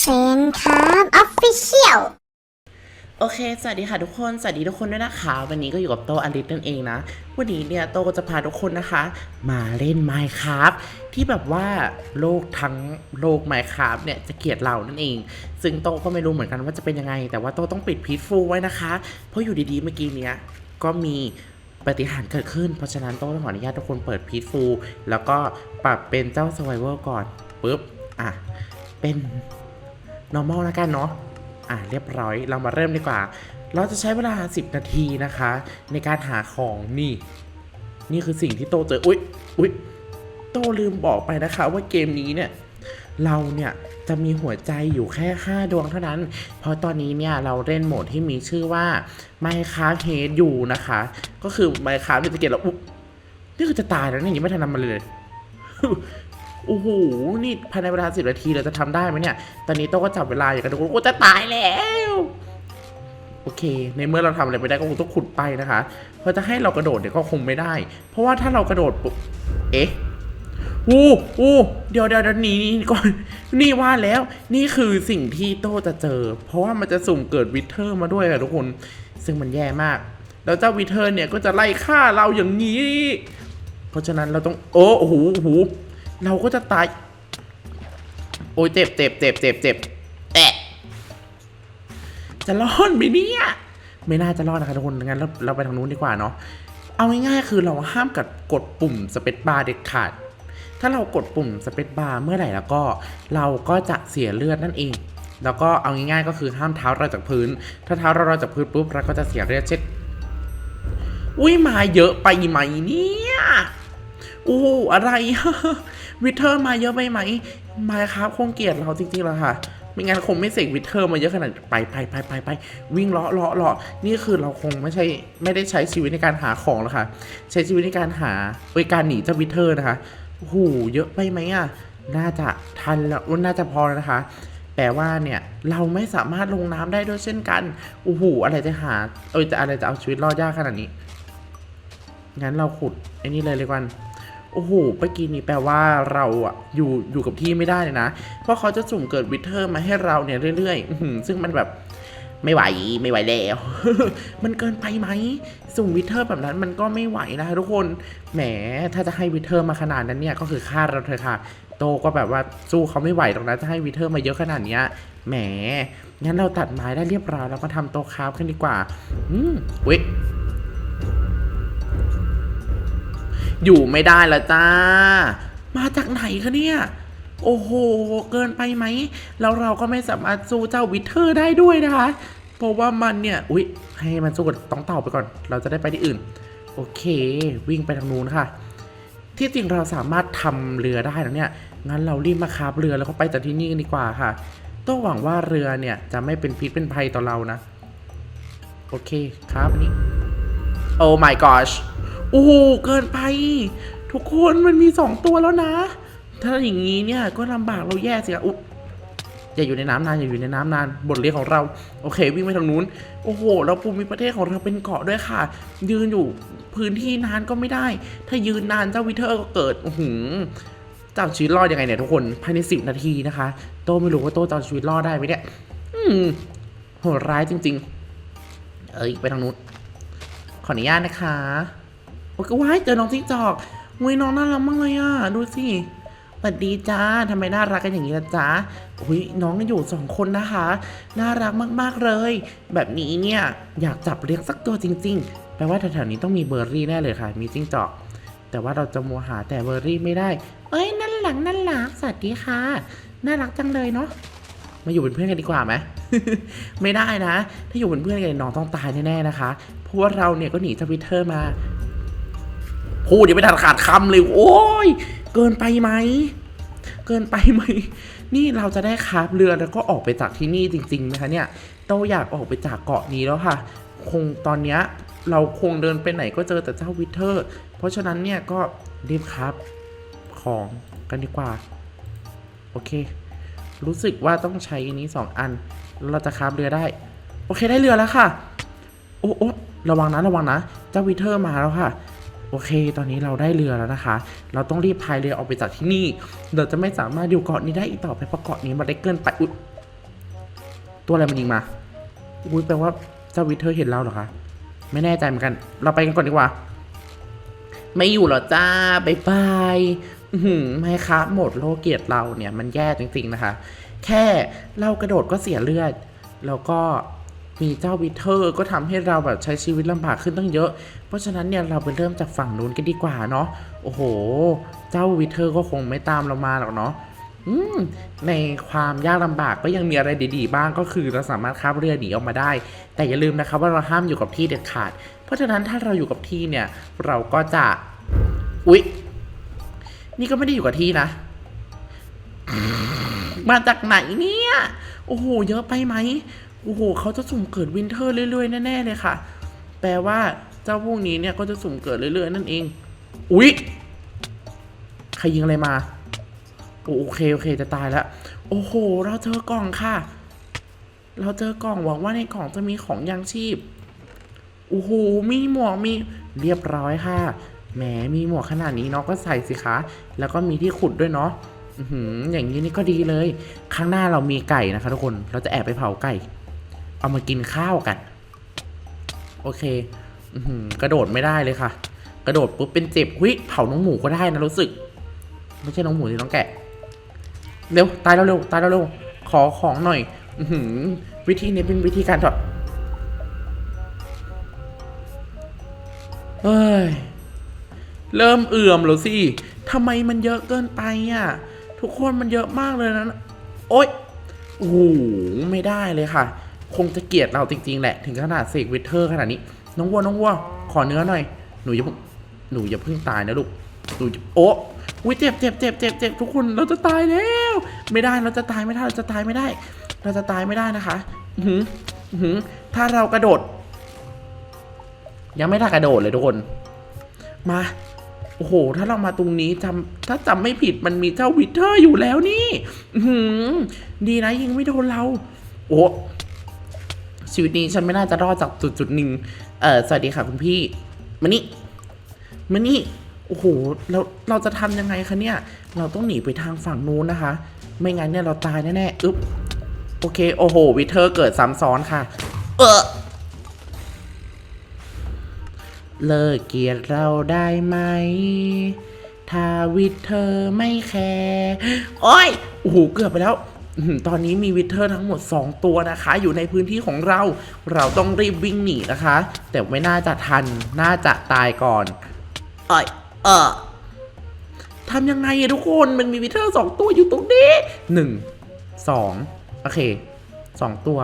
เซนครับออฟฟิเชียลโอเค สวัสดีค่ะทุกคน สวัสดีทุกคนด้วยนะคะ วันนี้ก็อยู่กับโตอลิสนั่นเองนะ วันนี้เนี่ยโตก็จะพาทุกคนนะคะ มาเล่น Minecraft ที่แบบว่าโลกทั้งโลก Minecraft เนี่ยจะเกลียดเรานั่นเอง ซึ่งโตก็ไม่รู้เหมือนกันว่าจะเป็นยังไง แต่ว่าโตต้องปิดพีทฟูไว้นะคะ เพราะอยู่ดีๆเมื่อกี้เนี้ยก็มีปฏิหารเกิดขึ้น เพราะฉะนั้นโตต้องขออนุญาตทุกคนเปิดพีทฟูแล้วก็ปรับเป็นเจ้า Survivor ก่อนปุ๊บ อะ เป็น normal แล้วกันเนาะอะเรียบร้อยเรามาเริ่มดีกว่า เราจะใช้เวลา 10 นาทีนะคะ ในการหาของนี่ นี่คือสิ่งที่โตเจออุ๊ยอุ๊ยโตลืมบอกไปนะคะ ว่าเกมนี้เนี่ยเราเนี่ยจะมีหัวใจอยู่แค่ 5 ดวงเท่านั้น เพราะตอนนี้เนี่ยเราเล่นโหมดที่มีชื่อว่า Minecraft Hate อยู่นะคะ ก็คือ Minecraft เนี่ยจะเกลียดเราอุ๊ยนี่คือจะตายแล้วเนี่ยยังไม่ทันทำมันเลย โอ้โห นี่ภายในเวลาสิบนาทีเราจะทำได้ไหมเนี่ย ตอนนี้โต้ก็จับเวลาอย่างกันทุกคนโอ้จะตายแล้ว โอเค ในเมื่อเราทำอะไรไม่ได้ก็คงต้องขุดไปนะคะ เพราะจะให้เรากระโดดเนี่ยก็คงไม่ได้ เพราะว่าถ้าเรากระโดดปุ๊บ เอ๊ะอู้อู้เดี๋ยวเดี๋ยวหนีนีก่อน นี่ว่าแล้ว นี่คือสิ่งที่โต้จะเจอ เพราะว่ามันจะสุ่มเกิดวิเทอร์มาด้วยค่ะทุกคน ซึ่งมันแย่มาก แล้วเจ้าวิเทอร์เนี่ยก็จะไล่ฆ่าเราอย่างนี้ เพราะฉะนั้นเราต้อง โอ้โอ้โหโอ้โห เราก็จะตาย โอ้ยเจ็บเจ็บเจ็บเจ็บเจ็บแอะจะรอดไหมเนี่ยไม่น่าจะรอดนะคะทุกคนงั้นเราเราไปทางนู้นดีกว่าเนาะเอาง่ายๆคือเราห้ามกัดกดปุ่มสเปซบาร์เด็ดขาด ถ้าเรากดปุ่มสเปซบาร์เมื่อไหร่แล้วก็เราก็จะเสียเลือดนั่นเอง แล้วก็เอาง่ายๆก็คือห้ามเท้าเราจากพื้น ถ้าเท้าเราเราจากพื้นปุ๊บเราก็จะเสียเลือดเช่นอุ้ยมาเยอะไปไหมเนี่ยโอ้อะไร วิเทอร์มาเยอะไปไหมมาครับคงเกลียดเราจริงๆแล้วค่ะไม่งั้นคงไม่เสกวิเทอร์มาเยอะขนาดไปไปไปไปไปวิ่งเลาะเลาะเลาะนี่คือเราคงไม่ใช่ไม่ได้ใช้ชีวิตในการหาของแล้วค่ะ ใช้ชีวิตในการหาเอ้ยการหนีเจ้าวิเทอร์นะคะโอ้โหเยอะไปไหมอะน่าจะทันแล้วน่าจะพอแล้วนะคะ แปลว่าเนี่ยเราไม่สามารถลงน้ำได้ด้วยเช่นกันโอ้โหอะไรจะหาเอ้ยจะอะไรจะเอาชีวิตรอดยากขนาดนี้งั้นเราขุดไอ้นี่เลยเลยกัน โอ้โหเมื่อกี้นี้แปลว่าเราอะอยู่อยู่กับที่ไม่ได้เลยนะ เพราะเขาจะสุ่มเกิดวิเทอร์มาให้เราเนี่ยเรื่อยๆซึ่งมันแบบไม่ไหวไม่ไหวแล้ว มันเกินไปไหมสุ่มวิเทอร์แบบนั้นมันก็ไม่ไหวนะทุกคนแหมถ้าจะให้วิเทอร์มาขนาดนั้นเนี่ยก็คือฆ่าเราเถอะค่ะ โตก็แบบว่าสู้เขาไม่ไหวหรอกนจะให้วิเทอร์มาเยอะขนาดเนี้ยแหมงั้นเราตัดไม้ได้เรียบร้อยแล้วก็ทำโต๊ะคราฟกันดีกว่า อืมเว้ย อยู่ไม่ได้ล้วจ้า มาจากไหนคะเนี่ย โอ้โห เกินไปไหม แล้วเราก็ไม่สามารถสู้เจ้าวิเทอร์ได้ด้วยนะคะ เพราะว่ามันเนี่ย อุ๊ย ให้มันสู้กับต้องเต่าไปก่อน เราจะได้ไปที่อื่น โอเค วิ่งไปทางนู้นค่ะ ที่จริงเราสามารถทำเรือได้แล้วเนี่ย งั้นเรารีบมาคาบเรือแล้วก็ไปจากที่นี่กันดีกว่าค่ะ ต้องหวังว่าเรือเนี่ยจะไม่เป็นพิษเป็นภัยต่อเรานะ โอเคครับนนี้ โอ้ my gosh โอ้โหเกินไป ทุกคนมันมีสองตัวแล้วนะ ถ้าอย่างนี้เนี่ยก็ลำบากเราแย่สิครับอุ๊บอย่าอยู่ในน้ำนานอย่าอยู่ในน้ำนานบทเรียนของเรา โอเค วิ่งไปทางนู้น โอ้โห เราภูมิประเทศของเราเป็นเกาะด้วยค่ะ ยืนอยู่พื้นที่นานก็ไม่ได้ ถ้ายืนนานเจ้าวิเทอร์ก็เกิดอื้อหือจะเอาชีวิตรอดยังไงเนี่ยทุกคนภายในสิบนาทีนะคะ โตไม่รู้ว่าโตจะเอาชีวิตรอดได้ไหมเนี่ยอืมโหดร้ายจริง ๆ เอ้ยไปทางนู้นขออนุญาตนะคะ โอ้ยว้ายเจอน้องจิ้งจอกอุ้ยน้องน่ารักมากเลยอะ ดูสิสวัสดีจ้าทำไมน่ารักกันอย่างนี้ล่ะจ๊ะอุ้ยน้องอยู่สองคนนะคะ น่ารักมากๆเลย แบบนี้เนี่ยอยากจับเลี้ยงสักตัวจริง ๆ แปลว่าแถวๆนี้ต้องมีเบอร์รี่แน่เลยค่ะ มีจิ้งจอก แต่ว่าเราจะมัวหาแต่เบอร์รี่ไม่ได้ เอ้ยนั่นหลังนั่นหลังสวัสดีค่ะ น่ารักจังเลยเนาะ มาอยู่เป็นเพื่อนกันดีกว่าไหมไม่ได้นะ ถ้าอยู่เป็นเพื่อนกันน้องต้องตายแน่ๆนะคะ เพราะว่าเราเนี่ยก็หนีจากวิเทอร์มา พูดยังไม่ทันขาดคำเลย โอ้ย เกินไปไหม เกินไปไหม นี่เราจะได้คาบเรือแล้วก็ออกไปจากที่นี่จริงๆนะคะเนี่ยโตอยากออกไปจากเกาะนี้แล้วค่ะ คงตอนเนี้ยเราคงเดินไปไหนก็เจอแต่เจ้าวิเทอร์ เพราะฉะนั้นเนี่ยก็รีบครับของกันดีกว่า โอเค รู้สึกว่าต้องใช้อันนี้สองอัน เราจะคาบเรือได้ โอเคได้เรือแล้วค่ะ โอ้โอ้ระวังนะระวังนะ เจ้าวิเทอร์มาแล้วค่ะ อเค ตอนนี้เราได้เรือแล้วนะคะ เราต้องรีบพายเรือออกไปจากที่นี่ เราจะไม่สามารถอยู่เกาะนี้ได้อีกต่อไปเพราะเกาะนี้มันได้เกินไปอุ๊ยตัวอะไรมันยิงมา อุ้ยแปลว่าเจ้าวิเทอร์เห็นเราเหรอคะ ไม่แน่ใจเหมือนกัน เราไปกันก่อนดีกว่า ไม่อยู่หรอจ้าบายบายหือไม่ครับหมดโลกเกียรติเราเนี่ยมันแย่จริงๆนะคะ แค่เรากระโดดก็เสียเลือด แล้วก็ มีเจ้าวิเทอร์ก็ทำให้เราแบบใช้ชีวิตลำบากขึ้นตั้งเยอะ เพราะฉะนั้นเนี่ยเราไปเริ่มจากฝั่งนู้นกันดีกว่าเนาะ โอ้โห เจ้าวิเทอร์ก็คงไม่ตามเรามาหรอกเนาะในความยากลำบากก็ยังมีอะไรดีๆ บ้างก็คือเราสามารถข้ามเรือหนีออกมาได้ แต่อย่าลืมนะครับว่าเราห้ามอยู่กับที่เด็ดขาด เพราะฉะนั้นถ้าเราอยู่กับที่เนี่ยเราก็จะ อุ๊ย นี่ก็ไม่ได้อยู่กับที่นะ มาจากไหนเนี่ย โอ้โห เยอะไปไหม โอ้โหเขาจะสุ่มเกิดวินเทอร์เรื่อยๆแน่ๆเลยค่ะ แปลว่าเจ้าพวกนี้เนี่ยก็จะสุ่มเกิดเรื่อยๆนั่นเอง อุ๊ยใครยิงอะไรมา โอเคโอเคจะตายแล้ว โอ้โห เราเจอกล่องค่ะ เราเจอกล่องหวังว่าในกล่องจะมีของยังชีพ โอ้โห มีหมวกมีเรียบร้อยค่ะ แหม มีหมวกขนาดนี้เนาะก็ใส่สิคะ แล้วก็มีที่ขุดด้วยเนาะอือย่างนี้นี่ก็ดีเลย ข้างหน้าเรามีไก่นะคะทุกคน เราจะแอบไปเผาไก่ เอามากินข้าวกัน โอเคอกระโดดไม่ได้เลยค่ะ กระโดดปุ๊บเป็นเจ็บหุยเผาน้องหมูก็ได้นะรู้สึก ไม่ใช่น้องหมูที่น้องแกะ เร็วตายแล้วเร็วตายแล้วเร็วขอของหน่อย อืวิธีนี้เป็นวิธีการถอดเฮ้ย เริ่มเอื่อมแล้วสิทำไมมันเยอะเกินไปอะ ทุกคนมันเยอะมากเลยนะ โอ๊ยโอ้โหไม่ได้เลยค่ะ คงจะเกลียดเราจริงๆ แหละ ถึงขนาดเสกวิเทอร์ขนาดนี้ น้องวัวน้องวัวขอเนื้อหน่อย หนูอย่าพิ่งหนูอย่าเพิ่งตายนะลูก หนูโอ๊ะอุ้ยเจ็บเจ็บเจ็บเจ็บเจ็บทุกคนเราจะตายแล้ว ไม่ได้เราจะตายไม่ได้เราจะตายไม่ได้ เราจะตายไม่ได้นะคะ อือหืออือหือถ้าเรากระโดด ยังไม่ได้กระโดดเลยทุกคน มาโอ้โห ถ้าเรามาตรงนี้จำถ้าจำไม่ผิดมันมีเจ้าวิเทอร์อยู่แล้วนี่ อื้อหือดีนะยิงไม่โดนเรา โอ้ ชีวิตนี้ฉันไม่น่าจะรอดจากจุดจุดหนึ่งเออสวัสดีค่ะคุณพี่มานี่มานี่โอ้โหแล้วเราจะทำยังไงคะเนี่ย เราต้องหนีไปทางฝั่งนู้นนะคะ ไม่งั้นเนี่ยเราตายแน่ๆอึ๊บโอเคโอ้โหวิเทอร์เกิดซ้ำซ้อนค่ะ เออเลิกเกลียดเราได้ไหม ถ้าวิทเทอร์ไม่แคร์ โอ้ย โอ้โห เกือบไปแล้ว ตอนนี้มีวิเทอร์ทั้งหมด 2 ตัวนะคะ อยู่ในพื้นที่ของเรา เราต้องรีบวิ่งหนีนะคะ แต่ไม่น่าจะทัน น่าจะตายก่อน เอ้ยเออทำยังไงอะทุกคน มันมีวิเทอร์สองตัวอยู่ตรงนี้หนึ่งสองโอเคสองตัว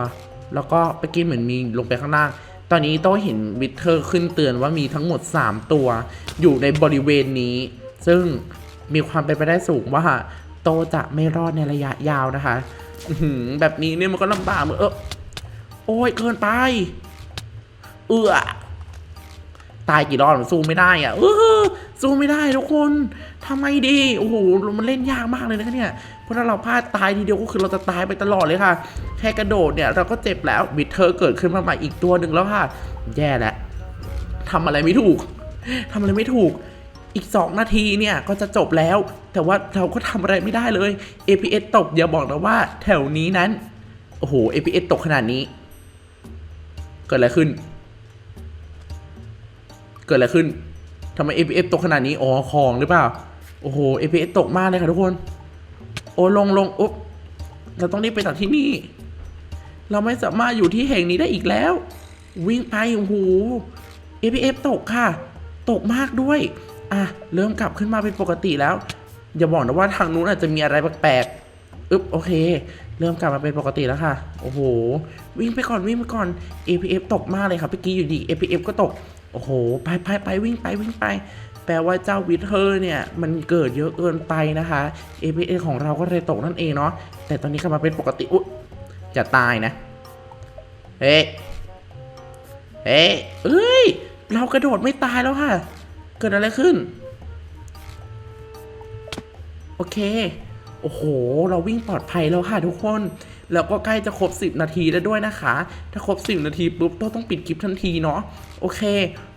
แล้วก็ไปกินเหมือนมีลงไปข้างล่าง ตอนนี้โต้เห็นวิเทอร์ขึ้นเตือนว่ามีทั้งหมด 3 ตัว อยู่ในบริเวณนี้ ซึ่งมีความเป็นไปได้สูงว่า โตจะไม่รอดในระยะยาวนะคะแบบนี้เนี่ยมันก็ลำบากเหมือนเออโอ้ยเกินไป เอือตายกี่รอบสู้ไม่ได้อะเออสู้ไม่ได้ทุกคนทำไมดีโอ้โหมันเล่นยากมากเลยนะคะเนี่ยเพราะถ้าเราพลาดตายทีเดียวก็คือเราจะตายไปตลอดเลยค่ะ แค่กระโดดเนี่ยเราก็เจ็บแล้วบิดเธอร์เกิดขึ้นมาใหม่อีกตัวหนึ่งแล้วค่ะ แย่แล้วทำอะไรไม่ถูกทำอะไรไม่ถูก อีก 2 นาทีเนี่ยก็จะจบแล้ว แต่ว่าเราก็ทำอะไรไม่ได้เลย APS ตกอย่าบอกนะว่าแถวนี้นั้น โอ้โห APS ตกขนาดนี้ เกิดอะไรขึ้น เกิดอะไรขึ้นทำไม APS ตกขนาดนี้อ๋อของหรือเปล่า โอ้โห APS ตกมากเลยค่ะทุกคน โอ้ลงลงอุ๊บเราต้องรีบไปจากที่นี่ เราไม่สามารถอยู่ที่แห่งนี้ได้อีกแล้ว วิ่งไปโอ้โห APF ตกค่ะ ตกมากด้วย อะเริ่มกลับขึ้นมาเป็นปกติแล้ว อย่าบอกนะว่าทางนู้นอาจจะมีอะไรแปลกๆอึ๊บโอเค เริ่มกลับมาเป็นปกติแล้วค่ะ โอ้โห วิ่งไปก่อนวิ่งไปก่อน APF ตกมากเลยค่ะเมื่อกี้อยู่ดี APF ก็ตก โอ้โห ไปไปไปวิ่งไปวิ่งไป แปลว่าเจ้าวิเทอร์เนี่ย มันเกิดเยอะเกินไปนะคะ APF ของเราก็เลยตกนั่นเองเนาะ แต่ตอนนี้กลับมาเป็นปกติอุ๊ยจะตายนะ เฮ้ เฮ้ยเอ้ย เรากระโดดไม่ตายแล้วค่ะ กิดอะไรขึ้น โอเค โอ้โห เราวิ่งปลอดภัยแล้วค่ะทุกคน แล้วก็ใกล้จะครบ 10 นาทีแล้วด้วยนะคะ ถ้าครบ 10 นาทีปุ๊บต้ต้องปิดคลิปทันทีเนาะ โอเค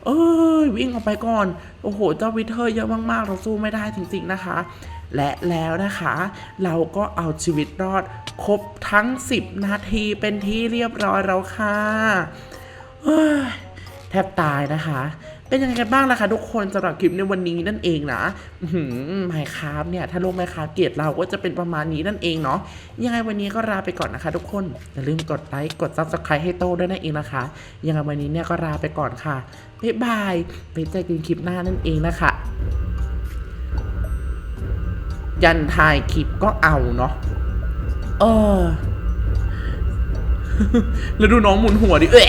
เอ้ย วิ่งออกไปก่อน โอ้โห เจ้าวิเทอร์เยอะมากๆ เราสู้ไม่ได้จริง ๆ นะคะและแล้วนะคะ เราก็เอาชีวิตรอดครบทั้ง 10 นาทีเป็นที่เรียบร้อยแล้วค่ะแทบตายนะคะ เป็นยังไงกันบ้างล่ะคะทุกคนสำหรับคลิปในวันนี้นั่นเองนะไมค์คราฟเนี่ย ถ้าลกไมค์คราฟเกลียดเราก็จะเป็นประมาณนี้นั่นเองเนาะยังไงวันนี้ก็ลาไปก่อนนะคะ ทุกคนอย่าลืมกดไลค์กด subscribe ให้โต้ด้วยนั่นเองนะคะ ยังไงวันนี้เนี่ยก็ลาไปก่อนค่ะบ๊ายบายไปเจอกันคลิปหน้านั่นเองนะคะ ยันถ่ายคลิปก็เอาเนาะเออแล้วดูน้องหมุนหัวดิเอ๊ะ